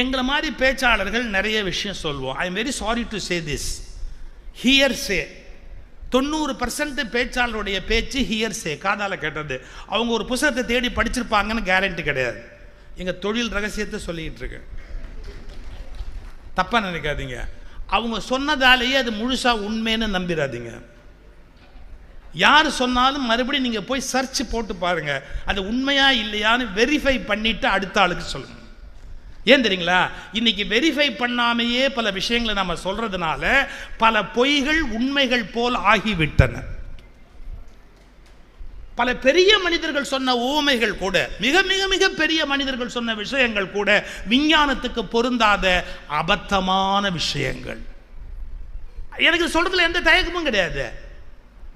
எங்களை மாதிரி பேச்சாளர்கள் நிறைய விஷயம் சொல்லுவோம் I am very sorry to say this here say தொண்ணூறு பர்சன்ட் பேச்சாளருடைய பேச்சு ஹியர் சே காதால் கேட்டது. அவங்க ஒரு புத்தகத்தை தேடி படிச்சிருப்பாங்கன்னு கேரண்டி கிடையாது. எங்கள் தொழில் ரகசியத்தை சொல்லிக்கிட்டு இருக்கேன் தப்பாக நினைக்காதீங்க. அவங்க சொன்னதாலேயே அது முழுசாக உண்மைன்னு நம்பிடாதீங்க. யார் சொன்னாலும் மறுபடியும் நீங்கள் போய் சர்ச் போட்டு பாருங்கள் அது உண்மையாக இல்லையான்னு வெரிஃபை பண்ணிவிட்டு அடுத்த ஆளுக்கு சொல்லுங்கள் ஏன் தெரியுங்களா? இன்னைக்கு வெரிஃபை பண்ணாமையே பல விஷயங்களை நம்ம சொல்றதுனால பல பொய்கள் உண்மைகள் போல் ஆகிவிட்டன. பல பெரிய மனிதர்கள் சொன்ன ஊமைகள் கூட மிக மிக மிக பெரிய மனிதர்கள் சொன்ன விஷயங்கள் கூட விஞ்ஞானத்துக்கு பொருந்தாத அபத்தமான விஷயங்கள். எனக்கு சொல்றதுல எந்த தயக்கமும் கிடையாது.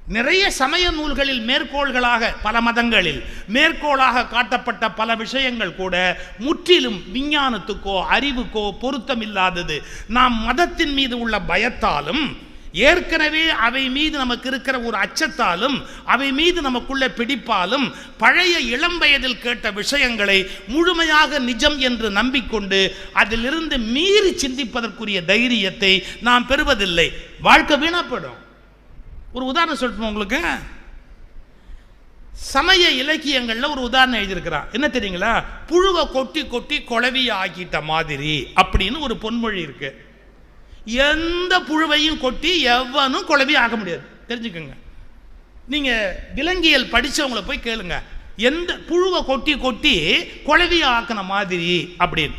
நிறைய சமய நூல்களில் மேற்கோள்களாக பல மதங்களில் மேற்கோளாக காட்டப்பட்ட பல விஷயங்கள் கூட முற்றிலும் விஞ்ஞானத்துக்கோ அறிவுக்கோ பொருத்தம் இல்லாதது. நாம் மதத்தின் மீது உள்ள பயத்தாலும் ஏற்கனவே அவை மீது நமக்கு இருக்கிற ஒரு அச்சத்தாலும் அவை மீது நமக்குள்ள பிடிப்பாலும் பழைய இளம் வயதில் கேட்ட விஷயங்களை முழுமையாக நிஜம் என்று நம்பிக்கொண்டு அதிலிருந்து மீறி சிந்திப்பதற்குரிய தைரியத்தை நாம் பெறுவதில்லை. வாழ்க்கை வீணப்படும் ஒரு உதாரணம் சொல்லட்டுமா உங்களுக்கு? சமய இலக்கியங்களில் ஒரு உதாரணம் எழுதியிருக்கிறான் என்ன தெரியுங்களா? புழுவை கொட்டி கொட்டி குழவி ஆக்கிட்ட மாதிரி அப்படின்னு ஒரு பொன்மொழி இருக்கு. எந்த புழுவையும் கொட்டி எவனும் குழவி ஆக முடியாது. தெரிஞ்சுக்கோங்க. நீங்க விலங்கியல் படிச்சவங்கள போய் கேளுங்க. எந்த புழுவை கொட்டி கொட்டி குழவி ஆக்கின மாதிரி அப்படின்னு.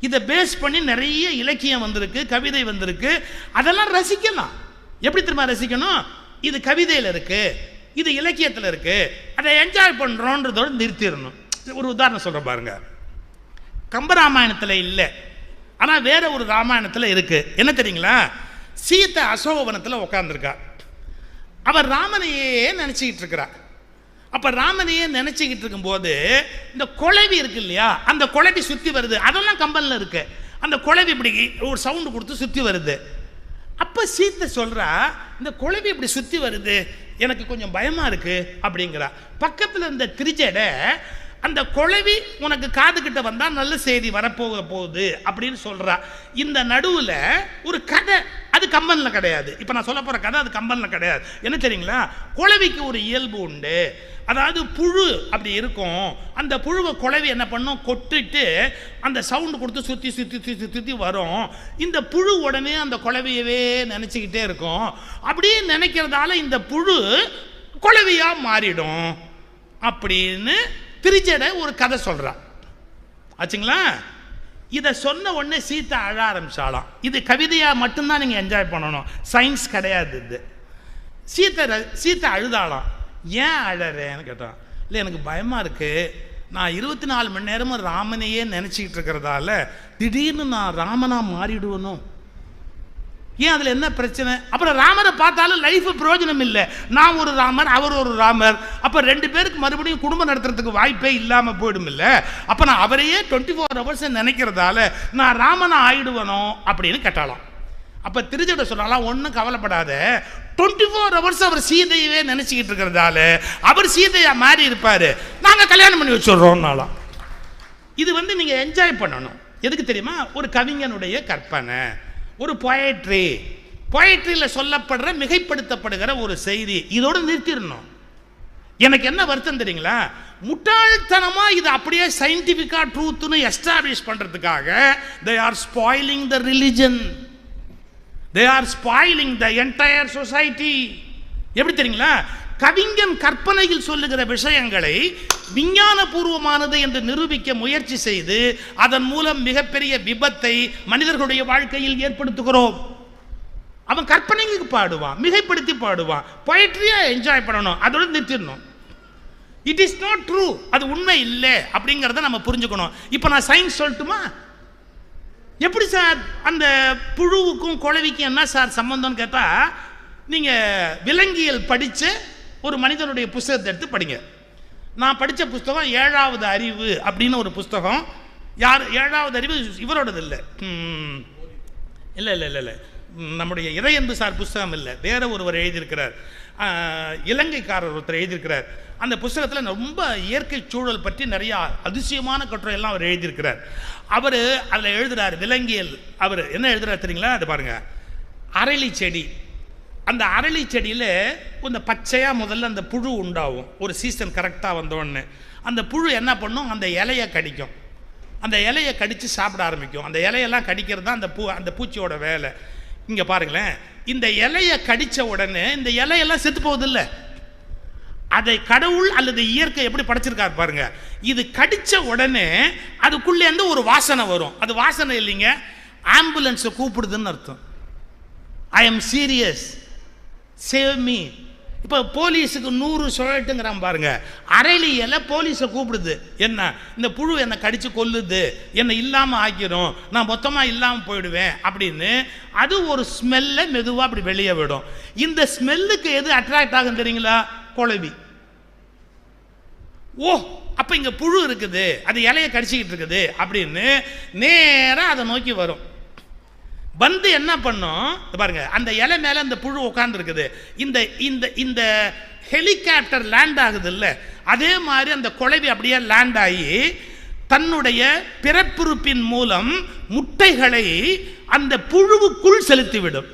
இதை பேஸ் பண்ணி நிறைய இலக்கியம் வந்திருக்கு கவிதை வந்திருக்கு. அதெல்லாம் ரசிக்கலாம். எப்படி திரும்ப ரசிக்கணும்? இது கவிதையில் இருக்குது இது இலக்கியத்தில் இருக்குது அதை என்ஜாய் பண்ணுறோன்றதோட நிறுத்திடணும். ஒரு உதாரணம் சொல்கிறேன் பாருங்க. கம்பராமாயணத்தில் இல்லை. ஆனால் வேற ஒரு ராமாயணத்தில் இருக்குது என்ன தெரியுங்களா? சீத்தை அசோகவனத்தில் உட்காந்துருக்கா அவர் ராமனையே நினச்சிக்கிட்டு இருக்கிறா. அப்போ ராமனையே நினச்சிக்கிட்டு இருக்கும்போது இந்த குழவி இருக்கு இல்லையா? அந்த குழவி சுற்றி வருது. அதெல்லாம் கம்பனில் இருக்குது அந்த குழவி இப்படி ஒரு சவுண்டு கொடுத்து சுற்றி வருது. அப்போ சீத்தை சொல்கிறா இந்த குழவி இப்படி சுற்றி வருது எனக்கு கொஞ்சம் பயமாக இருக்குது அப்படிங்கிறா. பக்கத்தில் இருந்த திரிஜடை அந்த குழவி உனக்கு காது கிட்ட வந்தால் நல்ல செய்தி வரப்போக போகுது அப்படின்னு சொல்கிறா இந்த நடுவில் ஒரு கதை அது கம்பனில் கிடையாது. இப்போ நான் சொல்ல போகிற கதை அது கம்பனில் கிடையாது. என்ன தெரியுங்களா? குழவிக்கு ஒரு இயல்பு உண்டு. அதாவது புழு அப்படி இருக்கும். அந்த புழுவை குழவி என்ன பண்ணும்? கொட்டுட்டு அந்த சவுண்டு கொடுத்து சுற்றி சுற்றி சுற்றி சுற்றி வரும். இந்த புழு உடனே அந்த குழவியவே நினச்சிக்கிட்டே இருக்கும். அப்படியே நினைக்கிறதால இந்த புழு குழவியாக மாறிடும். அப்படின்னு திருச்சடை ஒரு கதை சொல்கிறான் ஆச்சுங்களா? இதை சொன்ன உடனே சீதா அழ ஆரம்பிச்சாலாம் இது கவிதையாக மட்டும்தான் நீங்கள் என்ஜாய் பண்ணணும். சயின்ஸ் கிடையாது இது. சீத்தை ர- சீத்தை அழுதாளாம். ஏன் அழறேன்னு கேட்டான். இல்லை எனக்கு பயமாக இருக்குது நான் இருபத்தி நாலு மணி நேரமும் ராமனையே நினச்சிக்கிட்டு இருக்கிறதால திடீர்னு நான் ராமனாக மாறிடுவனும் ஏன் அதில் என்ன பிரச்சனை? அப்புறம் ராமரை பார்த்தாலும் லைஃப் பிரயோஜனம் இல்லை. நான் ஒரு ராமர் அவர் ஒரு ராமர். அப்போ ரெண்டு பேருக்கு மறுபடியும் குடும்பம் நடத்துறதுக்கு வாய்ப்பே இல்லாமல் போயிடும் இல்லை அப்போ நான் அவரையே டுவெண்ட்டி ஃபோர் ஹவர்ஸ் நினைக்கிறதால நான் ராமனை ஆயிடுவனோ அப்படின்னு கேட்டாலாம். அப்போ திருச்சட்ட சொல்லலாம் ஒன்றும் கவலைப்படாத. டுவெண்ட்டி ஃபோர் ஹவர்ஸ் அவர் சீதையவே நினச்சிக்கிட்டு இருக்கிறதால அவர் சீதையாக மாறி இருப்பார். நாங்கள் கல்யாணம் பண்ணி வச்சுடுறோம்னாலாம். இது வந்து நீங்கள் என்ஜாய் பண்ணணும். எதுக்கு தெரியுமா? ஒரு கவிஞனுடைய கற்பனை. ஒரு பொயட்ரி பொயட்ரியில் சொல்லப்படுற மிகைப்படுத்தப்படுகிற ஒரு செய்தி. இதோடு நிறுத்திடணும். எனக்கு என்ன வருத்தம் தெரியுங்களா? முட்டாள்தனமா இது அப்படியே சயின்டிஃபிக்கா ட்ரூத்னு எஸ்டாப்ளிஷ் பண்றதுக்காக they are spoiling the religion they are spoiling the entire society எப்படி தெரியுங்களா? கவிஞன் கற்பனையில் சொல்லுகிற விஷயங்களை விஞ்ஞானபூர்வமானது என்று நிரூபிக்க முயற்சி செய்து அதன் மூலம் மிகப்பெரிய விபத்தை மனிதர்களுடைய வாழ்க்கையில் ஏற்படுத்துகிறோம். அவன் கற்பனைக்கு பாடுவான் மிகைப்படுத்தி பாடுவான். பொயட்ரியா என்ஜாய் பண்ணணும் அதோட நிறுத்திடணும். இட் இஸ் நாட் ட்ரூ அது உண்மை இல்லை அப்படிங்கிறத நம்ம புரிஞ்சுக்கணும். இப்போ நான் சயின்ஸ் சொல்லட்டுமா? எப்படி சார் அந்த புழுவுக்கும் குழவிக்கும் என்ன சார் சம்மந்தம்னு கேட்டால் நீங்கள் விலங்கியல் படித்து ஒரு மனிதனுடைய புஸ்தகத்தை எடுத்து படிங்க. நான் படித்த புஸ்தகம் ஏழாவது அறிவு அப்படின்னு ஒரு புஸ்தகம். யார் ஏழாவது அறிவு இவரோடது இல்லை ம், இல்லை இல்லை இல்லை இல்லை. நம்முடைய இறையன்பு சார் புஸ்தகம் இல்லை. வேற ஒருவர் எழுதியிருக்கிறார். இலங்கைக்காரர் ஒருத்தர் எழுதியிருக்கிறார். அந்த புஸ்தகத்தில் ரொம்ப இயற்கை சூழல் பற்றி நிறையா அதிசயமான கட்டுரை எல்லாம் அவர் எழுதியிருக்கிறார். அவர் அதில் எழுதுறாரு விலங்கியல். அவர் என்ன எழுதுறாரு தெரியுங்களா? அது பாருங்கள் அரளி செடி அந்த அரளி செடியில் இந்த பச்சையாக முதல்ல அந்த புழு உண்டாகும். ஒரு சீசன் கரெக்டாக வந்தோடனே அந்த புழு என்ன பண்ணும்? அந்த இலையை கடிக்கும். அந்த இலையை கடித்து சாப்பிட ஆரம்பிக்கும். அந்த இலையெல்லாம் கடிக்கிறது தான் அந்த பூ அந்த பூச்சியோட வேலை. இங்கே பாருங்களேன். இந்த இலையை கடித்த உடனே இந்த இலையெல்லாம் செத்து போகுதில்ல. அதை கடவுள் அல்லது இயற்கை எப்படி படைச்சிருக்காரு பாருங்க. இது கடித்த உடனே அதுக்குள்ளேருந்து ஒரு வாசனை வரும். அது வாசனை இல்லைங்க. ஆம்புலன்ஸை கூப்பிடுதுன்னு அர்த்தம். I am serious save me இப்போ போலீஸுக்கு நூறு சுழட்டுங்கிறான் பாருங்க. அரளி போலீஸை கூப்பிடுது. என்ன? இந்த புழு என்னை கடிச்சு கொல்லுது. என்னை இல்லாமல் ஆக்கிடும் நான் மொத்தமாக இல்லாமல் போயிடுவேன் அப்படின்னு அது ஒரு ஸ்மெல்லை மெதுவாக அப்படி வெளியே விடும். இந்த ஸ்மெல்லுக்கு எது அட்ராக்ட் ஆகும் தெரியுங்களா? குழவி. ஓ அப்போ இங்கே புழு இருக்குது. அது இலையை கடிச்சிக்கிட்டு இருக்குது அப்படின்னு நேராக அதை நோக்கி வரும். வந்து என்ன பண்ணும்? பாருங்க அந்த இலை மேலே அந்த புழு உட்காந்துருக்குது இந்த இந்த இந்த ஹெலிகாப்டர் லேண்ட் ஆகுது இல்லை அதே மாதிரி அந்த குழவி அப்படியே லேண்ட் ஆகி தன்னுடைய பிறப்புறுப்பின் மூலம் முட்டைகளை அந்த புழுவுக்குள் செலுத்திவிடும்.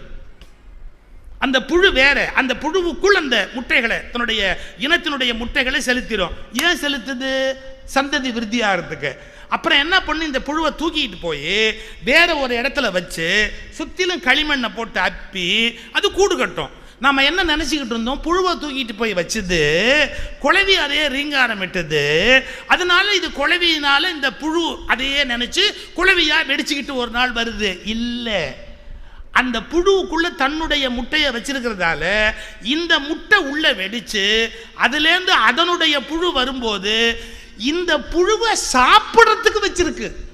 அந்த புழு வேற அந்த புழுவுக்குள் அந்த முட்டைகளை தன்னுடைய இனத்தினுடைய முட்டைகளை செலுத்திடும் ஏன் செலுத்துது? சந்ததி விருத்தியாகிறதுக்கு அப்புறம் என்ன பண்ணு இந்த புழுவை தூக்கிட்டு போய் வேற ஒரு இடத்துல வச்சு சுத்திலும் களிமண்ணை போட்டு அப்பி அது கூடு கட்டும். நம்ம என்ன நினச்சிக்கிட்டு இருந்தோம்? புழுவை தூக்கிட்டு போய் வச்சது குழவி அதையே ரீங்காரம் விட்டது அதனால இது குழவியினால இந்த புழு அதையே நினச்சி குழவியாக வெடிச்சுக்கிட்டு ஒரு நாள் வருது. இல்லை. அந்த புழுவுக்குள்ள தன்னுடைய முட்டையை வச்சிருக்கிறதால இந்த முட்டை உள்ள வெடிச்சு அதுலேருந்து அதனுடைய புழு வரும்போது இந்த புழுவை சாப்பிட்றதுக்கு வச்சிருக்கு.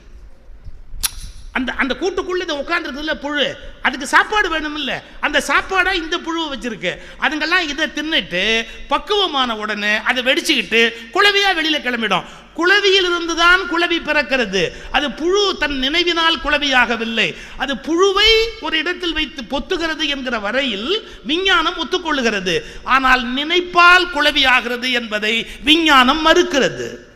அந்த அந்த கூட்டுக்குள்ளே இதை உட்காந்துருக்குதுல்ல புழு. அதுக்கு சாப்பாடு வேணுமில்ல. அந்த சாப்பாடாக இந்த புழுவை வச்சுருக்கு. அதுங்கெல்லாம் இதை தின்னுட்டு பக்குவமான உடனே அதை வெடிச்சுக்கிட்டு குழவியாக வெளியில் கிளம்பிடும். குளவியிலிருந்து தான் குளவி பிறக்கிறது. அது புழு தன் நினைவினால் குளவியாகவில்லை அது புழுவை ஒரு இடத்தில் வைத்து பொத்துகிறது என்கிற வரையில் விஞ்ஞானம் ஒத்துக்கொள்ளுகிறது. ஆனால் நினைப்பால் குளவியாகிறது என்பதை விஞ்ஞானம் மறுக்கிறது.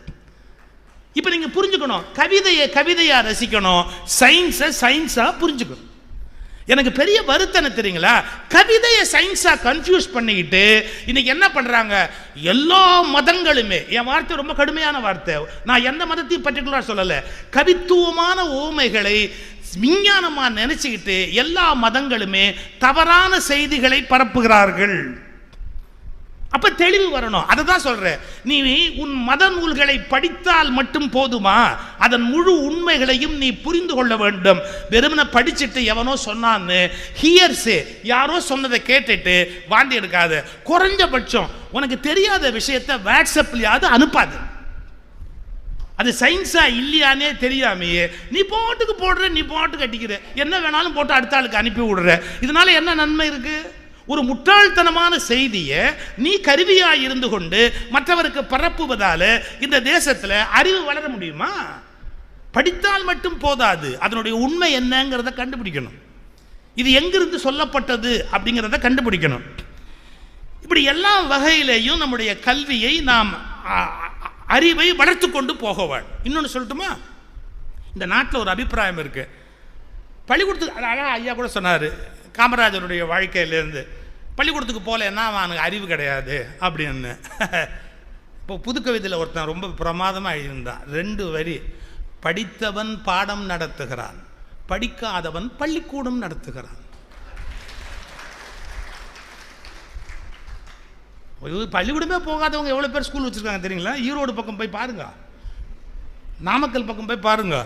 இப்போ நீங்கள் புரிஞ்சுக்கணும். கவிதையை கவிதையாக ரசிக்கணும். சயின்ஸை சயின்ஸாக புரிஞ்சுக்கணும். எனக்கு பெரிய வருத்தம் என்ன தெரியுங்களா? கவிதையை சயின்ஸாக கன்ஃபியூஸ் பண்ணிக்கிட்டு இன்னைக்கு என்ன பண்ணுறாங்க எல்லா மதங்களுமே என் வார்த்தை ரொம்ப கடுமையான வார்த்தை. நான் எந்த மதத்தையும் பர்டிகுலராக சொல்லலை. கவித்துவமான ஓமைகளை விஞ்ஞானமாக நினச்சிக்கிட்டு எல்லா மதங்களுமே தவறான செய்திகளை பரப்புகிறார்கள். அப்ப தெளிவு வரணும். அதை தான் சொல்றேன். நீ உன் மத நூல்களை படித்தால் மட்டும் போதுமா? அதன் முழு உண்மைகளையும் நீ புரிந்து கொள்ள வேண்டும். வெறுமனை படிச்சுட்டு எவனோ சொன்னான்னு ஹியர்ஸே யாரோ சொன்னதை கேட்டுட்டு வாந்தி எடுக்காத. குறைஞ்சபட்சம் உனக்கு தெரியாத விஷயத்த வாட்ஸ்அப்லயாவது அனுப்பாது. அது சயின்ஸா இல்லையானே தெரியாமையே. நீ போட்டுக்கு போடுற நீ போட்டுக்கு அடிக்கிற என்ன வேணாலும் போட்டு அடுத்த ஆளுக்கு அனுப்பி விடுற. இதனால என்ன நன்மை இருக்குது ஒரு முட்டாள்தனமான செய்தியை நீ கருவியாக இருந்து கொண்டு மற்றவருக்கு பரப்புவதால் இந்த தேசத்தில் அறிவு வளர முடியுமா? படித்தால் மட்டும் போதாது. அதனுடைய உண்மை என்னங்கிறத கண்டுபிடிக்கணும். இது எங்கிருந்து சொல்லப்பட்டது அப்படிங்கிறத கண்டுபிடிக்கணும். இப்படி எல்லா வகையிலையும் நம்முடைய கல்வியை நாம் அறிவை வளர்த்து கொண்டு போகவாள் இன்னொன்று சொல்லட்டுமா? இந்த நாட்டில் ஒரு அபிப்பிராயம் இருக்குது பள்ளிக்கூடத்துக்கு அழகாக ஐயா கூட சொன்னார் காமராஜருடைய வாழ்க்கையிலேருந்து. பள்ளிக்கூடத்துக்கு போகலன்னா அவனுக்கு அறிவு கிடையாது அப்படின்னு. இப்போ புதுக்கவிதையில் ஒருத்தன் ரொம்ப பிரமாதமாக எழுதியிருந்தான். ரெண்டு வரி படித்தவன் பாடம் நடத்துகிறான் படிக்காதவன் பள்ளிக்கூடம் நடத்துகிறான். பள்ளிக்கூடமே போகாதவங்க எவ்வளோ பேர் ஸ்கூல் வச்சுருக்காங்க தெரியுங்களா? ஈரோடு பக்கம் போய் பாருங்க. நாமக்கல் பக்கம் போய் பாருங்க.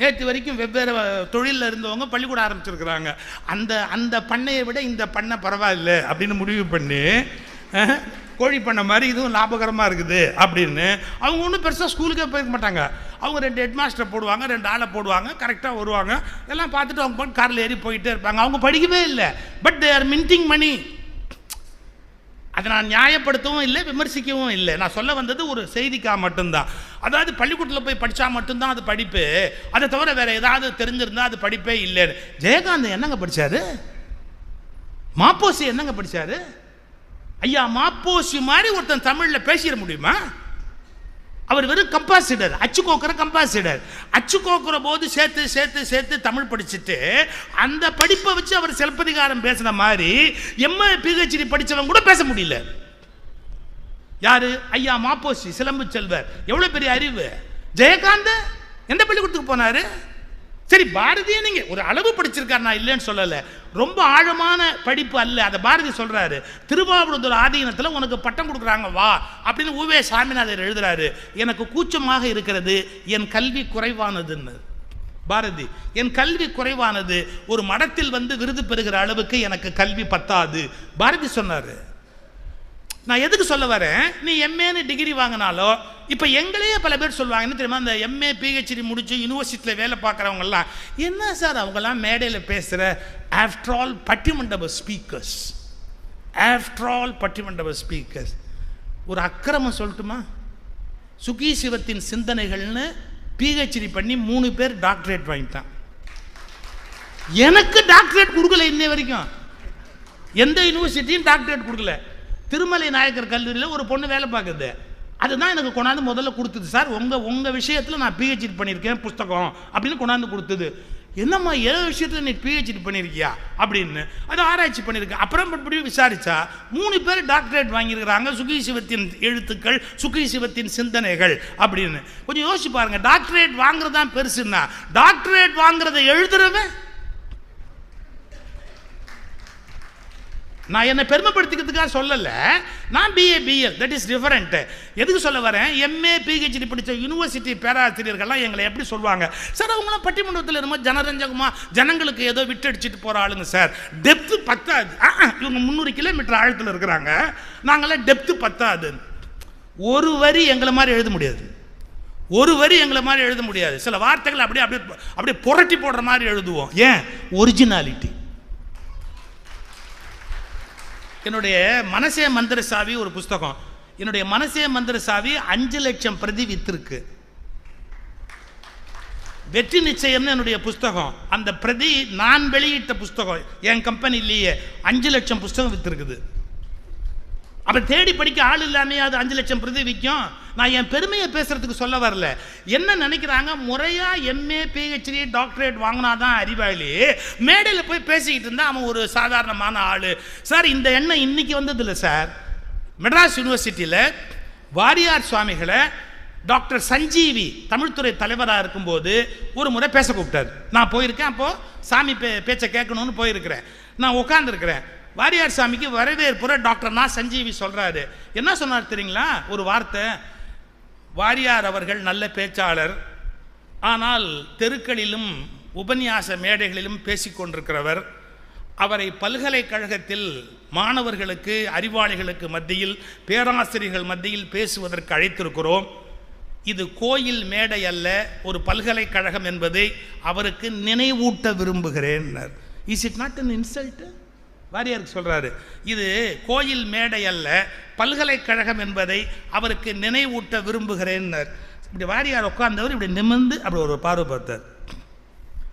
நேற்று வரைக்கும் வெவ்வேறு தொழிலில் இருந்தவங்க பள்ளிக்கூடம் ஆரம்பிச்சிருக்கிறாங்க. அந்த அந்த பண்ணையை விட இந்த பண்ணை பரவாயில்ல அப்படின்னு முடிவு பண்ணி கோழி பண்ணை மாதிரி இதுவும் லாபகரமாக இருக்குது அப்படின்னு. அவங்க ஒன்றும் பெருசாக ஸ்கூலுக்கே போயிருக்க மாட்டாங்க. அவங்க ரெண்டு ஹெட்மாஸ்டர் போடுவாங்க ரெண்டு ஆளை போடுவாங்க கரெக்டாக வருவாங்க. எல்லாம் பார்த்துட்டு அவங்க போய் காரில் ஏறி போயிட்டே இருப்பாங்க. அவங்க படிக்கவே இல்லை. But they are minting money அதை நான் நியாயப்படுத்தவும் இல்லை விமர்சிக்கவும் இல்லை. நான் சொல்ல வந்தது ஒரு செய்திக்காக மட்டும்தான். அதாவது பள்ளிக்கூடத்தில் போய் படித்தா மட்டும்தான் அது படிப்பு. அதை தவிர வேறு ஏதாவது தெரிஞ்சிருந்தால் அது படிப்பே இல்லைன்னு. ஜெயகாந்த் என்னங்க படிச்சாரு? மாப்போசி என்னங்க படிச்சாரு? ஐயா மாப்போசி மாதிரி ஒருத்தன் தமிழில் பேசிட முடியுமா? அவர் வெறும் கம்பாசிடர் அச்சு கோக்குற கம்பாசிடர் அச்சு கோக்குற போது சேர்த்து சேர்த்து சேர்த்து தமிழ் படிச்சுட்டு அந்த படிப்பை வச்சு அவர் சிலப்பதிகாரம் பேசின மாதிரி எம்ஏ பிஹெச்டி படித்தவங்க கூட பேச முடியல. யாரு? ஐயா மாப்போசி சிலம்பு செல்வர். எவ்வளோ பெரிய அறிவு? ஜெயகாந்த்? எந்த பள்ளிக்கூடத்துக்கு போனாரு? சரி பாரதியை நீங்க ஒரு அளவு படிச்சிருக்காரு நான் இல்லைன்னு சொல்லலை. ரொம்ப ஆழமான படிப்பு அல்ல. அதை பாரதி சொல்றாரு திருவாவூர் ஆதீனத்தில் உனக்கு பட்டம் கொடுக்குறாங்க வா அப்படின்னு உவே சாமிநாதர் எழுதுறாரு. எனக்கு கூச்சமாக இருக்கிறது என் கல்வி குறைவானதுன்னு. பாரதி என் கல்வி குறைவானது ஒரு மடத்தில் வந்து விருது பெறுகிற அளவுக்கு எனக்கு கல்வி பத்தாது. பாரதி சொன்னாரு. நான் எதுக்கு சொல்ல வரேன்? நீ எம்ஏன்னு டிகிரி வாங்கினாலோ இப்போ எங்களையே பல பேர் சொல்லுவாங்க என்ன தெரியுமா இந்த எம்ஏ பிஹெச்டி முடிச்சு யூனிவர்சிட்டியில் வேலை பார்க்குறவங்கலாம் என்ன சார் அவங்கெல்லாம் மேடையில் பேசுகிற ஆஃப்டர் ஆல் பட்டிமண்டப ஸ்பீக்கர்ஸ் ஆஃப்டர் ஆல் பட்டிமண்டப ஸ்பீக்கர்ஸ் ஒரு அக்கிரமம் சொல்லட்டுமா? சுகி சிவத்தின் சிந்தனைகள்னு பிஹெச்டி பண்ணி மூணு பேர் டாக்டரேட் வாங்கிட்டான். எனக்கு டாக்டரேட் கொடுக்கல இன்னை வரைக்கும். எந்த யூனிவர்சிட்டியும் டாக்டரேட் கொடுக்கல. திருமலை நாயக்கர் கல்லூரியில் ஒரு பொண்ணு வேலை பார்க்குது. அதுதான் எனக்கு கொண்டாந்து முதல்ல கொடுத்தது. சார் உங்கள் உங்கள் விஷயத்தில் நான் பிஹெச்டி பண்ணியிருக்கேன் புஸ்தகம் அப்படின்னு கொண்டாந்து கொடுத்தது. என்னம்மா ஏழு விஷயத்தில் நீ பிஹெச்டி பண்ணியிருக்கியா அப்படின்னு. அது ஆராய்ச்சி பண்ணியிருக்கேன் அப்புறம் மறுபடியும் விசாரித்தா மூணு பேர் டாக்டரேட் வாங்கியிருக்கிறாங்க. சுகி சிவத்தின் எழுத்துக்கள் சுகி சிவத்தின் சிந்தனைகள் அப்படின்னு. கொஞ்சம் யோசிச்சு பாருங்கள் டாக்டரேட் வாங்குறது தான் பெருசுன்னா டாக்டரேட் வாங்குறதை எழுதுறவன் நான் என்னை பெருமைப்படுத்திக்கிறதுக்காக சொல்லலை. நான் BA BL that is different எதுக்கு சொல்ல வரேன்? எம்ஏ பிஹெச்டி படித்த யூனிவர்சிட்டி பேராசிரியர்கள்லாம் எங்களை எப்படி சொல்லுவாங்க? சார் அவங்களாம் பட்டிமன்றத்தில் என்னமோ ஜனரஞ்சகமாக ஜனங்களுக்கு ஏதோ விட்டடிச்சிட்டு போகிற ஆளுங்க சார். டெப்த்து பத்தாது. இவங்க முந்நூறு கிலோமீட்டர் ஆழத்தில் இருக்கிறாங்க. நாங்களாம் டெப்த்து பத்தாது. ஒரு வரி எங்களை மாதிரி எழுத முடியாது. ஒரு வரி எங்களை மாதிரி எழுத முடியாது. சில வார்த்தைகள் அப்படியே அப்படியே அப்படியே புரட்டி போடுற மாதிரி எழுதுவோம். ஏன்? ஒரிஜினாலிட்டி என்னுடைய மனசே மந்திர சாவி ஒரு புஸ்தகம். என்னுடைய மனசே மந்திர சாவி அஞ்சு லட்சம் பிரதி வித்திருக்கு. வெற்றி நிச்சயம்னு என்னுடைய புஸ்தகம். அந்த பிரதி நான் வெளியிட்ட புஸ்தகம். என் கம்பெனிலேயே அஞ்சு லட்சம் புஸ்தகம் வித்திருக்குது. அப்ப தேடி படிக்க ஆள் இல்லாமே அது அஞ்சு லட்சம் பிரதி விற்கும் நான் என் பெருமையை பேசுறதுக்கு சொல்ல வரல. என்ன நினைக்கிறாங்க? முறையா எம்ஏ பிஹெச்டி டாக்டரேட் வாங்கினாதான் அறிவாளி. மேடையில் போய் பேசிக்கிட்டு இருந்தா அவன் ஒரு சாதாரணமான ஆளு. சார் இந்த எண்ணம் இன்னைக்கு வந்தது இல்லை சார். மெட்ராஸ் யூனிவர்சிட்டியில் வாரியார் சுவாமிகளை டாக்டர் சஞ்சீவி தமிழ்துறை தலைவராக இருக்கும்போது ஒரு முறை பேச கூப்பிட்டார். நான் போயிருக்கேன் அப்போது சாமி பே பேச்சை கேட்கணும்னு போயிருக்கிறேன். நான் உட்காந்துருக்கிறேன் வாரியார் சாமிக்கு வரவேற்புற டாக்டர் நான் சஞ்சீவி சொல்கிறாரு என்ன சொன்னார் தெரியுங்களா? ஒரு வார்த்தை. வாரியார் அவர்கள் நல்ல பேச்சாளர். ஆனால் தெருக்களிலும் உபன்யாச மேடைகளிலும் பேசிக்கொண்டிருக்கிறவர் அவரை பல்கலைக்கழகத்தில் மாணவர்களுக்கு அறிவாளிகளுக்கு மத்தியில் பேராசிரியர்கள் மத்தியில் பேசுவதற்கு அழைத்திருக்கிறோம். இது கோயில் மேடை அல்ல ஒரு பல்கலைக்கழகம் என்பதை அவருக்கு நினைவூட்ட விரும்புகிறேன். Is it not an insult வாரியாருக்கு சொல்றாரு இது கோயில் மேடை அல்ல பல்கலைக்கழகம் என்பதை அவருக்கு நினைவூட்ட விரும்புகிறேன்னர். இப்படி வாரியார் உட்கார்ந்தவர் இப்படி நிமிர்ந்து அப்படி ஒரு பார்வை பார்த்தார்.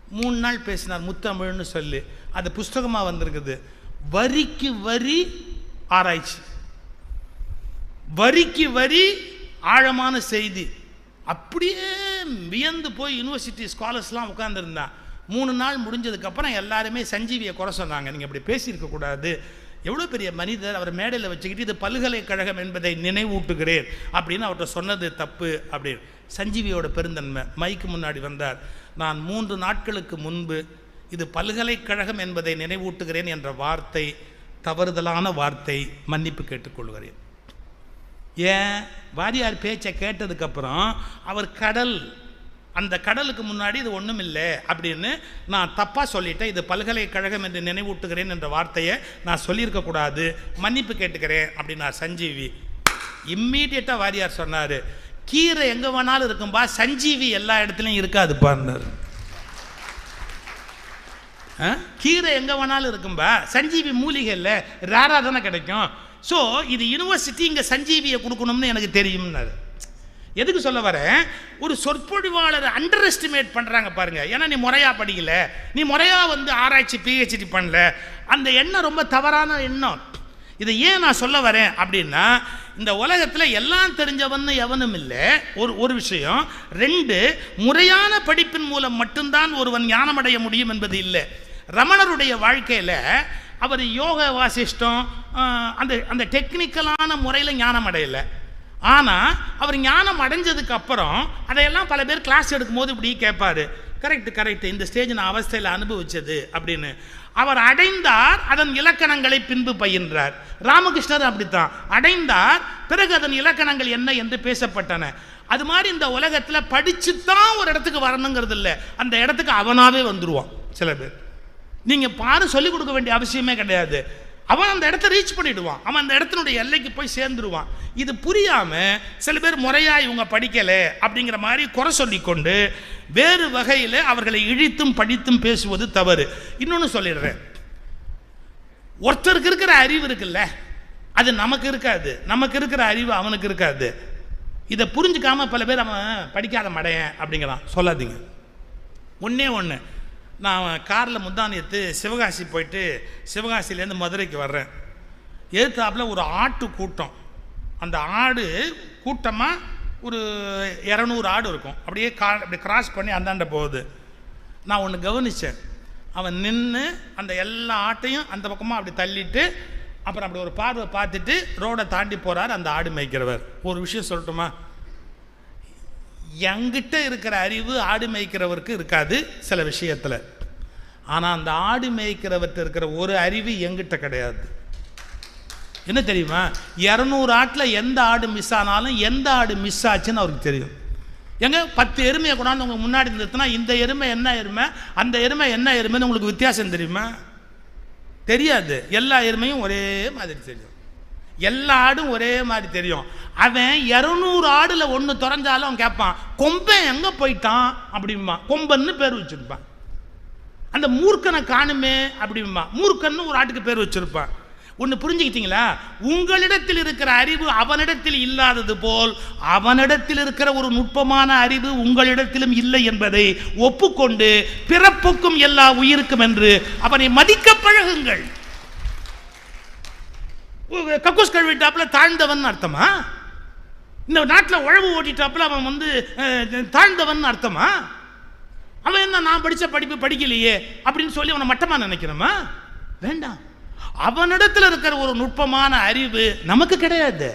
மூணு நாள் பேசினார் முத்தமிழ்னு சொல்லி. அது புஸ்தகமாக வந்திருக்குது. வரிக்கு வரி ஆராய்ச்சி. வரிக்கு வரி ஆழமான செய்தி. அப்படியே வியந்து போய் யூனிவர்சிட்டி ஸ்காலர்ஸ்லாம் உட்காந்துருந்தான் மூணு நாள் முடிஞ்சதுக்கப்புறம் எல்லாருமே சஞ்சீவியை குறை சொன்னாங்க. நீங்கள் அப்படி பேசியிருக்கக்கூடாது எவ்வளோ பெரிய மனிதர் அவர் மேடையில் வச்சுக்கிட்டு இது பல்கலைக்கழகம் என்பதை நினைவூட்டுகிறேன் அப்படின்னு அவர்கிட்ட சொன்னது தப்பு அப்படின்னு. சஞ்சீவியோட பெருந்தன்மை மைக்கு முன்னாடி வந்தார். நான் மூன்று நாட்களுக்கு முன்பு இது பல்கலைக்கழகம் என்பதை நினைவூட்டுகிறேன் என்ற வார்த்தை தவறுதலான வார்த்தை மன்னிப்பு கேட்டுக்கொள்கிறேன். ஏன்? வாரியார் பேச்சை கேட்டதுக்கப்புறம் அவர் கடல் அந்த கடலுக்கு முன்னாடி இது ஒன்றும் இல்லை அப்படின்னு நான் தப்பாக சொல்லிட்டேன். இது பல்கலைக்கழகம் என்று நினைவூட்டுகிறேன் என்ற வார்த்தையை நான் சொல்லியிருக்க கூடாது. மன்னிப்பு கேட்டுக்கிறேன் அப்படின்னா சஞ்சீவி இம்மீடியட்டாக வாரியார் சொன்னார். கீரை எங்கே வேணாலும் இருக்கும்பா சஞ்சீவி எல்லா இடத்துலையும் இருக்காதுப்பான்னார் ஆ? கீரை எங்கே வேணாலும் இருக்கும்பா சஞ்சீவி மூலிகை இல்லை ரேராக தானே கிடைக்கும். ஸோ இது யூனிவர்சிட்டி இங்கே சஞ்சீவியை கொடுக்கணும்னு எனக்கு தெரியும்னாரு. எதுக்கு சொல்ல வரேன்? ஒரு சொற்பொழிவாளரை அண்டர் எஸ்டிமேட் பண்ணுறாங்க பாருங்க. ஏன்னா நீ முறையா படிக்கல. நீ முறையா வந்து ஆராய்ச்சி பிஹெச்டி பண்ணல. அந்த எண்ணம் ரொம்ப தவறான எண்ணம். இதை ஏன் நான் சொல்ல வரேன் அப்படின்னா இந்த உலகத்தில் எல்லாம் தெரிஞ்சவன் எவனும் இல்லை. ஒரு ஒரு விஷயம். ரெண்டு முறையான படிப்பின் மூலம் மட்டும்தான் ஒருவன் ஞானமடைய முடியும் என்பது இல்லை. ரமணருடைய வாழ்க்கையில் அவர் யோக வாசிஷ்டம் அந்த அந்த டெக்னிக்கலான முறையில் ஞானம் அடையலை ஆனால் அவர் ஞானம் அடைஞ்சதுக்கு அப்புறம் அதையெல்லாம் பல பேர் கிளாஸ் எடுக்கும்போது இப்படி கேட்பாரு. கரெக்ட் கரெக்ட் இந்த ஸ்டேஜ் நான் அவஸ்தையில் அனுபவிச்சது அப்படின்னு. அவர் அடைந்தார் அதன் இலக்கணங்களை பின்பு பயின்றார். ராமகிருஷ்ணர் அப்படித்தான். அடைந்தார் பிறகு அதன் இலக்கணங்கள் என்ன என்று பேசப்பட்டன. அது மாதிரி இந்த உலகத்தில் படித்து தான் ஒரு இடத்துக்கு வரணுங்கிறது இல்லை. அந்த இடத்துக்கு அவனாவே வந்துடுவான் சில பேர். நீங்க பாரு சொல்லிக் கொடுக்க வேண்டிய அவசியமே கிடையாது. அவன் அந்த இடத்த ரீச் பண்ணிடுவான். அவன் அந்த இடத்தினுடைய எல்லைக்கு போய் சேர்ந்துருவான். இது புரியாம சில பேர் முறையா இவங்க படிக்கல அப்படிங்கிற மாதிரி குறை சொல்லிக்கொண்டு வேறு வகையில் அவர்களை இழித்தும் படித்தும் பேசுவது தவறு. இன்னொன்று சொல்லிடுறேன். ஒருத்தருக்கு இருக்கிற அறிவு இருக்குல்ல அது நமக்கு இருக்காது. நமக்கு இருக்கிற அறிவு அவனுக்கு இருக்காது. இதை புரிஞ்சுக்காம பல பேர் அவன் படிக்காத மடையன் அப்படிங்கிறான். சொல்லாதீங்க. ஒன்றே ஒன்று நான் காரில் முந்தானியத்து சிவகாசி போயிட்டு சிவகாசிலேருந்து மதுரைக்கு வர்றேன். எதிர்த்தாப்பில் ஒரு ஆட்டு கூட்டம். அந்த ஆடு கூட்டமாக ஒரு இரநூறு ஆடு இருக்கும். அப்படியே கா அப்படி கிராஸ் பண்ணி அந்தாண்ட போகுது. நான் ஒன்று கவனித்தேன் அவன் நின்று அந்த எல்லா ஆட்டையும் அந்த பக்கமாக அப்படி தள்ளிட்டு அப்புறம் அப்படி ஒரு பார்வை பார்த்துட்டு ரோடை தாண்டி போகிறார் அந்த ஆடு மேய்க்கிறவர். ஒரு விஷயம் சொல்லட்டுமா? எங்கிட்ட இருக்கிற அறிவு ஆடு மேய்க்கிறவருக்கு இருக்காது சில விஷயத்தில். ஆனால் அந்த ஆடு மேய்க்கிறவர்கிட்ட இருக்கிற ஒரு அறிவு எங்கிட்ட கிடையாது. என்ன தெரியுமா? இரநூறு ஆட்டில் எந்த ஆடு மிஸ் ஆனாலும் எந்த ஆடு மிஸ் ஆச்சுன்னு அவருக்கு தெரியும். எங்க? பத்து எருமையை கொண்டாந்து உங்க முன்னாடி நிறுத்தினா இந்த எருமை என்ன எருமை? அந்த எருமை என்ன எருமைன்னு உங்களுக்கு வித்தியாசம் தெரியுமா? தெரியாது. எல்லா எருமையும் ஒரே மாதிரி தெரியும். எல்லா ஆடும் ஒரே மாதிரி தெரியும். அவன் இரநூறு ஆடில் ஒன்று தொலைஞ்சாலும் அவன் கேட்பான் கொம்பன் எங்கே போயிட்டான்? அப்படிம்பான். கொம்பன்னு பேர் வச்சிருப்பான். அந்த மூர்க்கனை காணுமே அப்படிம்பா மூர்க்கன்னு ஒரு ஆட்டுக்கு பேர் வச்சிருப்பான். ஒன்று புரிஞ்சுக்கிட்டீங்களா? உங்களிடத்தில் இருக்கிற அறிவு அவனிடத்தில் இல்லாதது போல் அவனிடத்தில் இருக்கிற ஒரு நுட்பமான அறிவு உங்களிடத்திலும் இல்லை என்பதை ஒப்புக்கொண்டு பிறப்புக்கும் எல்லா உயிருக்கும் என்று அவனை மதிக்க பழகுங்கள். கக்கூஸ் கழுவிட்டாப்புல தாழ்ந்தவன் அர்த்தமா? இந்த நாட்டில் உழவு ஓட்டிட்டாப்புல அவன் வந்து தாழ்ந்தவன் அர்த்தமா? அவன் என்ன நான் படித்த படிப்பு படிக்கலையே அப்படின்னு சொல்லி அவனை மட்டமாக நினைக்கிறோமா வேண்டாம். அவனிடத்தில் இருக்கிற ஒரு நுட்பமான அறிவு நமக்கு கிடையாது.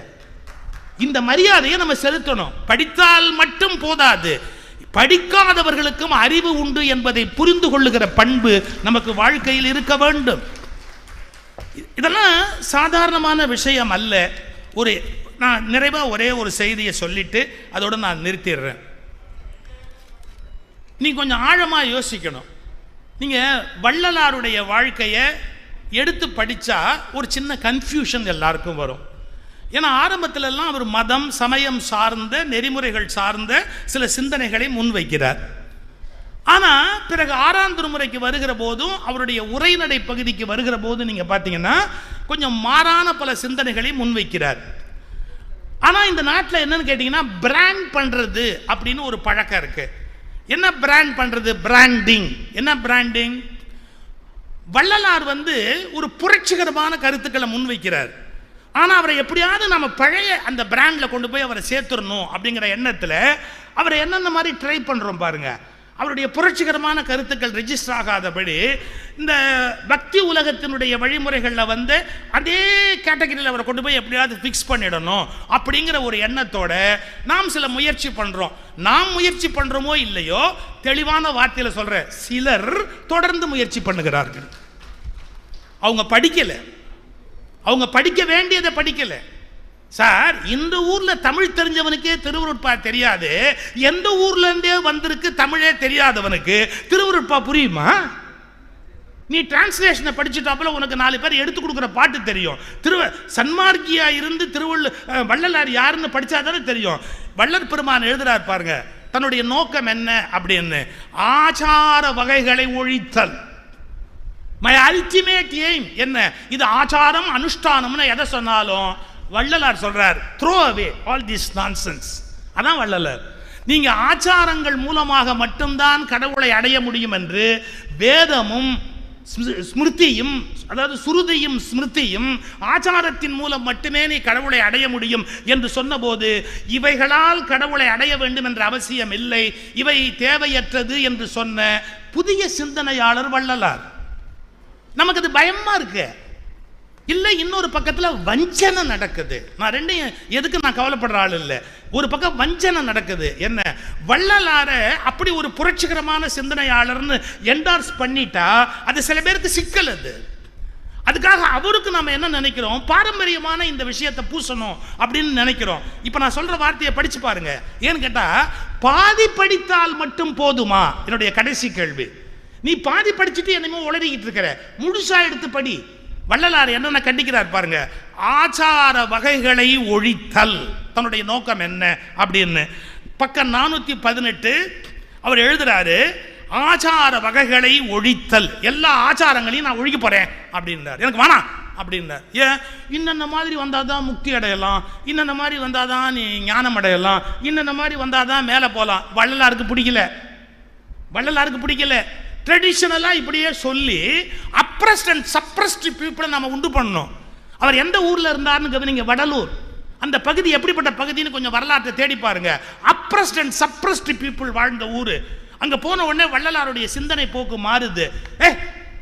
இந்த மரியாதையை நம்ம செலுத்தணும். படித்தால் மட்டும் போதாது. படிக்காதவர்களுக்கும் அறிவு உண்டு என்பதை புரிந்து கொள்ளுகிற பண்பு நமக்கு வாழ்க்கையில் இருக்க வேண்டும். இதெல்லாம் சாதாரணமான விஷயம் அல்ல. ஒரு நான் நிறைவாக ஒரே ஒரு செய்தியை சொல்லிட்டு அதோடு நான் நிறுத்திடுறேன். நீ கொஞ்சம் ஆழமாக யோசிக்கணும். நீங்கள் வள்ளலாருடைய வாழ்க்கையை எடுத்து படித்தா ஒரு சின்ன கன்ஃபியூஷன் எல்லாருக்கும் வரும். ஏன்னா ஆரம்பத்திலெல்லாம் அவர் மதம் சமயம் சார்ந்த நெறிமுறைகள் சார்ந்த சில சிந்தனைகளை முன்வைக்கிறார். ஆனால் பிறகு ஆறாம் திருமுறைக்கு வருகிற போதும் அவருடைய உரைநடை பகுதிக்கு வருகிற போது நீங்கள் பார்த்தீங்கன்னா கொஞ்சம் மாறான பல சிந்தனைகளை முன்வைக்கிறார். ஆனால் இந்த நாட்டில் என்னன்னு கேட்டிங்கன்னா பிராண்ட் பண்ணுறது அப்படின்னு ஒரு பழக்கம் இருக்கு. என்ன பிராண்ட் பண்ணுறது பிராண்டிங் என்ன பிராண்டிங் வள்ளலார் வந்து ஒரு புரட்சிகரமான கருத்துக்களை முன்வைக்கிறார். ஆனால் அவரை எப்படியாவது நம்ம பழைய அந்த பிராண்டில் கொண்டு போய் அவரை சேர்த்துடணும் அப்படிங்கிற எண்ணத்தில் அவரை என்னென்ன மாதிரி ட்ரை பண்ணுறோம் பாருங்கள் அவருடைய புரட்சிகரமான கருத்துக்கள் ரெஜிஸ்டர் ஆகாதபடி இந்த பக்தி உலகத்தினுடைய வழிமுறைகளில் வந்து அதே கேட்டகரியில் அவரை கொண்டு போய் எப்படியாவது ஃபிக்ஸ் பண்ணிடணும் அப்படிங்கிற ஒரு எண்ணத்தோட நாம் சில முயற்சி பண்ணுறோம் நாம் முயற்சி பண்ணுறோமோ இல்லையோ தெளிவான வார்த்தையில் சொல்கிற சிலர் தொடர்ந்து முயற்சி பண்ணுகிறார்கள். அவங்க படிக்கலை. அவங்க படிக்க வேண்டியதை படிக்கலை. சார் இந்த ஊர்ல தமிழ் தெரிஞ்சவனுக்கே திருவருட்பா தெரியாது. எந்த ஊர்ல இருந்தே வந்திருக்கு தமிழே தெரியாதவனுக்கு. திருவருட்பா புரியுமா? நீ டிரான்ஸ்லேஷனை படிச்சுட்டாப்புல உனக்கு நாலு பேர் எடுத்து கொடுக்குற பாட்டு தெரியும். திருவ சன்மார்க்கியா இருந்து திருவள்ளு வள்ளலார் யாருன்னு படிச்சாதானே தெரியும். வள்ளல் பெருமான் எழுதுறாரு பாருங்க தன்னுடைய நோக்கம் என்ன அப்படின்னு. ஆச்சார வகைகளை ஒழித்தல். மை அல்டிமேட் எய்ம் என்ன? இது ஆச்சாரம் அனுஷ்டானம்னு எதை சொன்னாலும் வள்ளலார் சொல்றார் throw away all this nonsense அதான் வள்ளலார். நீங்க ஆச்சாரங்கள் மூலமாக மட்டும்தான் கடவுளை அடைய முடியும் என்று வேதமும் ஸ்மிருதியும் அதாவது சுருதியும் ஸ்மிருதியும் ஆச்சாரத்தின் மூலம் மட்டுமே நீ கடவுளை அடைய முடியும் என்று சொன்னபோது இவைகளால் கடவுளை அடைய வேண்டும் என்ற அவசியம் இல்லை. இவை தேவையற்றது என்று சொன்ன புதிய சிந்தனையாளர் வள்ளலார். நமக்கு அது பயமா இருக்கு. இல்லை இன்னொரு பக்கத்தில் வஞ்சனை நடக்குது. நான் ரெண்டையும் எதுக்கு நான் கவலைப்படுற ஆள் இல்லை. ஒரு பக்கம் வஞ்சனை நடக்குது. என்ன? வள்ளலார அப்படி ஒரு புரட்சிகரமான சிந்தனையாளர்னு என்டார்ஸ் பண்ணிட்டா அது சில பேருக்கு சிக்கல் அது. அதுக்காக அவருக்கு நம்ம என்ன நினைக்கிறோம்? பாரம்பரியமான இந்த விஷயத்தை பூசணும் அப்படின்னு நினைக்கிறோம். இப்போ நான் சொல்ற வார்த்தையை படிச்சு பாருங்க. ஏன்னு கேட்டா பாதி படித்தால் மட்டும் போதுமா? என்னுடைய கடைசி கேள்வி. நீ பாதி படிச்சுட்டு என்னமோ உளறிக்கிட்டு இருக்கிற. முழுசா எடுத்து படி. வள்ளலார் என்னென்ன கண்டிக்கிறார் பாருங்க. ஆச்சார வகைகளை ஒழித்தல். தன்னுடைய நோக்கம் என்ன அப்படின்னு. பக்கம் நானூற்றி பதினெட்டு அவர் எழுதுறாரு ஆச்சார வகைகளை ஒழித்தல். எல்லா ஆச்சாரங்களையும் நான் ஒழிக்க போறேன் அப்படின்றார். எனக்கு வேணாம் அப்படின்றார். ஏன்? இன்னென்ன மாதிரி வந்தால் தான் முக்தி அடையலாம். இன்னென்ன மாதிரி வந்தால் தான் நீ ஞானம் அடையலாம். இன்னென்ன மாதிரி வந்தால் தான் மேலே போகலாம். வள்ளலாருக்கு பிடிக்கல. வள்ளலாருக்கு பிடிக்கல. ட்ரெடிஷனலாக இப்படியே சொல்லி அப்ரஸ்ட் அண்ட் சப்ரஸ்ட் பீப்புளை நம்ம உண்டு பண்ணணும். அவர் எந்த ஊரில் இருந்தார்னு கவனிங்க வடலூர். அந்த பகுதி எப்படிப்பட்ட பகுதின்னு கொஞ்சம் வரலாற்றை தேடி பாருங்க. அப்ரஸ்ட் அண்ட் சப்ரஸ்ட் பீப்புள் வாழ்ந்த ஊர். அங்கே போன உடனே வள்ளலாருடைய சிந்தனை போக்கு மாறுது. ஏ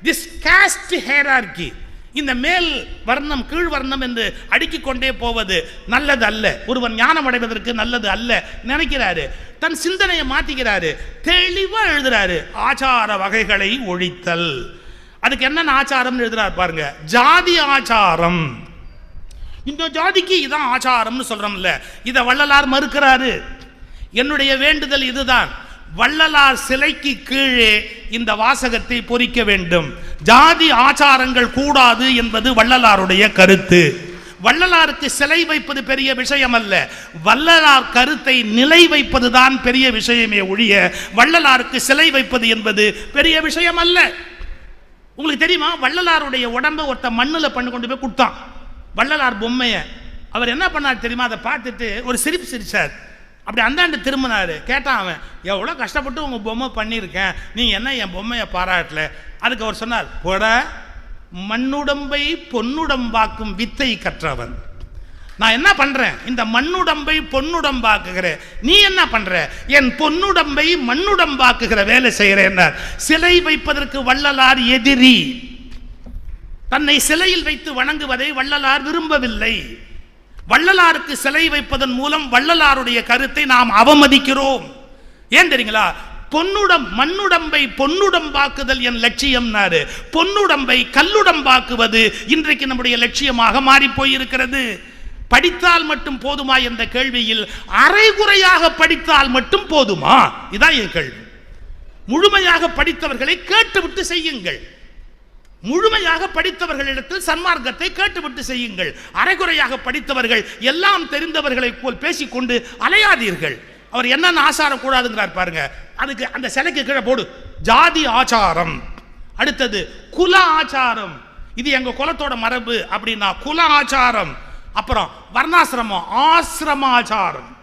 திஸ் காஸ்ட் ஹேரார்கி இந்த மேல் வர்ணம் கீழ் வர்ணம் என்று அடுக்கிக் கொண்டே போவது நல்லது அல்ல ஒருவன் ஞானம் அடைவதற்கு நல்லது அல்ல நினைக்கிறாரு. தன் சிந்தனையை மாத்திக்கிறாரு. தெளிவா எழுதுறாரு. ஆச்சார வகைகளை ஒழித்தல். அதுக்கு என்னென்ன ஆச்சாரம் எழுதுறாரு பாருங்க. ஜாதி ஆச்சாரம். இந்த ஜாதிக்கு இதான் ஆச்சாரம்னு சொல்றோம்ல. இதை வள்ளலார் மறுக்கிறாரு. என்னுடைய வேண்டுதல் இதுதான். வள்ளலார் சிலைக்கு கீழே இந்த வாசகத்தை பொறிக்க வேண்டும். ஜாதி ஆச்சாரங்கள் கூடாது என்பது வள்ளலாருடைய கருத்து. வள்ளலாருக்கு சிலை வைப்பது பெரிய விஷயம் அல்ல வள்ளலார் கருத்தை நிலை வைப்பதுதான் பெரிய விஷயமே ஒழிய வள்ளலாருக்கு சிலை வைப்பது என்பது பெரிய விஷயம் அல்ல உங்களுக்கு தெரியுமா? வள்ளலாருடைய உடம்பை ஒருத்த மண்ணில் பண்ணு கொண்டு போய் கொடுத்தான். வள்ளலார் பொம்மையை. அவர் என்ன பண்ணார் தெரியுமா? அதை பார்த்துட்டு ஒரு சிரிப்பு சிரிச்சார். அப்படி அந்தாண்டு திரும்பினாரு. கேட்டான் அவன் எவ்வளோ கஷ்டப்பட்டு உங்கள் பொம்மை பண்ணியிருக்கேன். நீ என்ன என் பொம்மையை பாராட்டல? அதுக்கு அவர் சொன்னார் போட மண்ணுடம்பை பொன்னுடம்பாக்கும் வித்தை கற்றவன். நான் என்ன பண்றேன்? இந்த மண்ணுடம்பை பொன்னுடம்பாக்குகிறேன். நீ என்ன பண்ற? என் பொன்னுடம்பை மண்ணுடம்பாக்குகிற வேலை செய்கிறேன் சிலை வைப்பதற்கு வள்ளலார் எதிரி. தன்னை சிலையில் வைத்து வணங்குவதை வள்ளலார் விரும்பவில்லை. வள்ளலாருக்கு சிலை வைப்பதன் மூலம் வள்ளலாருடைய கருத்தை நாம் அவமதிக்கிறோம். ஏன் தெரியுங்களா? பொன்னுடம் மண்ணுடம்பை பொன்னுடம்பாக்குதல் என் லட்சியம்னாரு. பொன்னுடம்பை கல்லுடம்பாக்குவது இன்றைக்கு நம்முடைய லட்சியமாக மாறி போயிருக்கிறது. படித்தால் மட்டும் போதுமா என்ற கேள்வியில் அரைகுறையாக படித்தால் மட்டும் போதுமா? இதான் என் கேள்வி. முழுமையாக படித்தவர்களை கேட்டுவிட்டு செய்யுங்கள். முழுமையாக படித்தவர்களிடத்தில் சன்மார்க்கத்தை கேட்டுவிட்டு செய்யுங்கள். அரைகுறையாக படித்தவர்கள் எல்லாம் தெரிந்தவர்களை போல் பேசிக்கொண்டு அலையாதீர்கள். அவர் என்னென்ன ஆசாரம் கூடாதுங்கிறார் பாருங்க. அதுக்கு அந்த சிலைக்கு கீழே போடு. ஜாதி ஆச்சாரம். அடுத்தது குல ஆச்சாரம். இது எங்க குலத்தோட மரபு அப்படின்னா குல ஆச்சாரம். அப்புறம் வர்ணாசிரமம் ஆசிரமாச்சாரம்.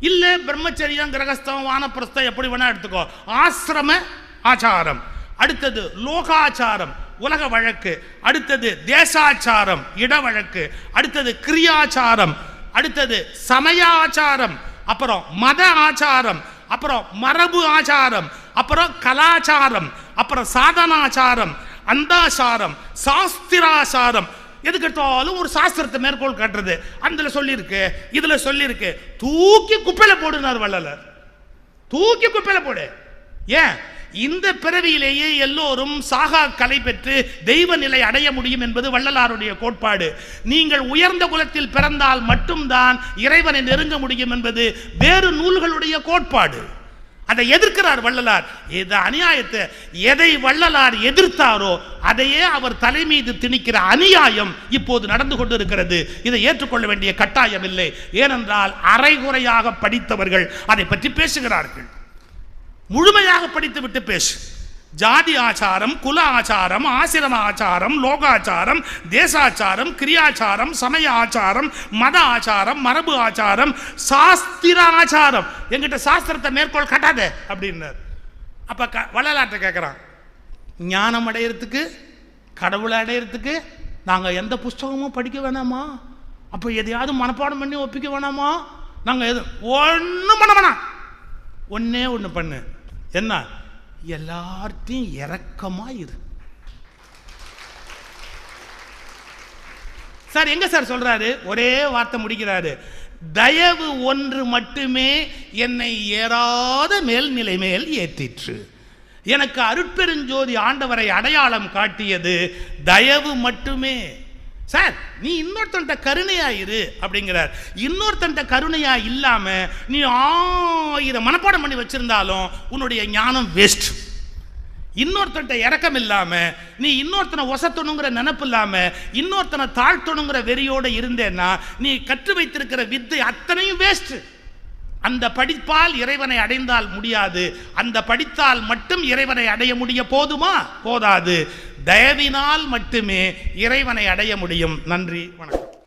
இல்ல பிரம்மச்சரியம் கிரகஸ்தம் வானப்பிரஸ்தம் எப்படி வேணா எடுத்துக்கோ. ஆசிரம ஆச்சாரம். அடுத்தது லோகாச்சாரம். உலக வழக்கு அடுத்தது தேசாச்சாரம் இட வழக்கு அடுத்தது கிரியாச்சாரம் அடுத்தது சமயாச்சாரம் அப்புறம் மத ஆச்சாரம் அப்புறம் மரபு ஆச்சாரம் அப்புறம் கலாச்சாரம் அப்புறம் சாதனாச்சாரம் அந்தாசாரம் சாஸ்திராசாரம் எதுக்கு எடுத்தாலும் ஒரு சாஸ்திரத்தை மேற்கோள் காட்டுறது. அதில் சொல்லியிருக்கு இதில் சொல்லியிருக்கு. தூக்கி குப்பையில் போடுனார் வள்ளலர். தூக்கி குப்பையில் போடு. ஏன்? இந்த பிறவியிலேயே எல்லோரும் சாகா கலை பெற்று தெய்வ நிலை அடைய முடியும் என்பது வள்ளலாருடைய கோட்பாடு. நீங்கள் உயர்ந்த குலத்தில் பிறந்தால் மட்டும்தான் இறைவனை நெருங்க முடியும் என்பது வேறு நூல்களுடைய கோட்பாடு. அதை எதிர்க்கிறார் வள்ளலார். இந்த அநியாயத்தை. எதை வள்ளலார் எதிர்த்தாரோ அதையே அவர் தலை மீது திணிக்கிற அநியாயம் இப்போது நடந்து கொண்டிருக்கிறது. இதை ஏற்றுக்கொள்ள வேண்டிய கட்டாயம் இல்லை. ஏனென்றால் அரைகுறையாக படித்தவர்கள் அதை பற்றி பேசுகிறார்கள். முழுமையாக படித்துவிட்டு பேசு. ஜாதி ஆச்சாரம் குல ஆச்சாரம் ஆசிரம ஆச்சாரம் லோகாச்சாரம் தேசாச்சாரம் கிரியாச்சாரம் சமய ஆச்சாரம் மத ஆச்சாரம் மரபு ஆச்சாரம் சாஸ்திர ஆச்சாரம். எங்கிட்ட சாஸ்திரத்தை மேற்கோள் கட்டாத அப்படின்னார். அப்போ க வள்ளலாற்றை கேட்குறான் ஞானம் அடையிறதுக்கு கடவுளை அடையிறதுக்கு நாங்கள் எந்த புஸ்தகமும் படிக்க வேணாமா? அப்போ எதையாவது மனப்பாடம் பண்ணி ஒப்பிக்க வேணாமா? நாங்கள் எது ஒன்றும் பண்ண வேணாம். ஒன்றே ஒன்று பண்ணு. என்ன? எல்லார்ட்டையும் இறக்கமாக இரு சார் எங்க சார் சொல்றாரு? ஒரே வார்த்தை முடிக்கிறாரு. தயவு ஒன்று மட்டுமே என்னை ஏறாத மேல்நிலை மேல் ஏற்றிற்று. எனக்கு அருட்பெருஞ்சோதி ஆண்டவரை அடையாளம் காட்டியது தயவு மட்டுமே. சார் நீ இன்னொருத்தன்ட்ட கருணையா இரு அப்படிங்கிறார். இன்னொருத்தன்ட்ட கருணையா இல்லாம நீ ஆயிரம் மனப்பாடம் பண்ணி வச்சிருந்தாலும் உன்னுடைய ஞானம் வேஸ்ட் இன்னொருத்தன்ட்ட இறக்கம் இல்லாம நீ இன்னொருத்தனை ஒசத்தணுங்கிற நினப்பு இல்லாம இன்னொருத்தனை தாழ்த்தணுங்கிற வெறியோட இருந்தேன்னா நீ கற்று வைத்திருக்கிற வித்தை அத்தனையும் வேஸ்ட் அந்த படிப்பால் இறைவனை அடைந்தால் முடியாது. அந்த படித்தால் மட்டும் இறைவனை அடைய முடிய போதுமா? போதாது. தயவினால் மட்டுமே இறைவனை அடைய முடியும். நன்றி வணக்கம்.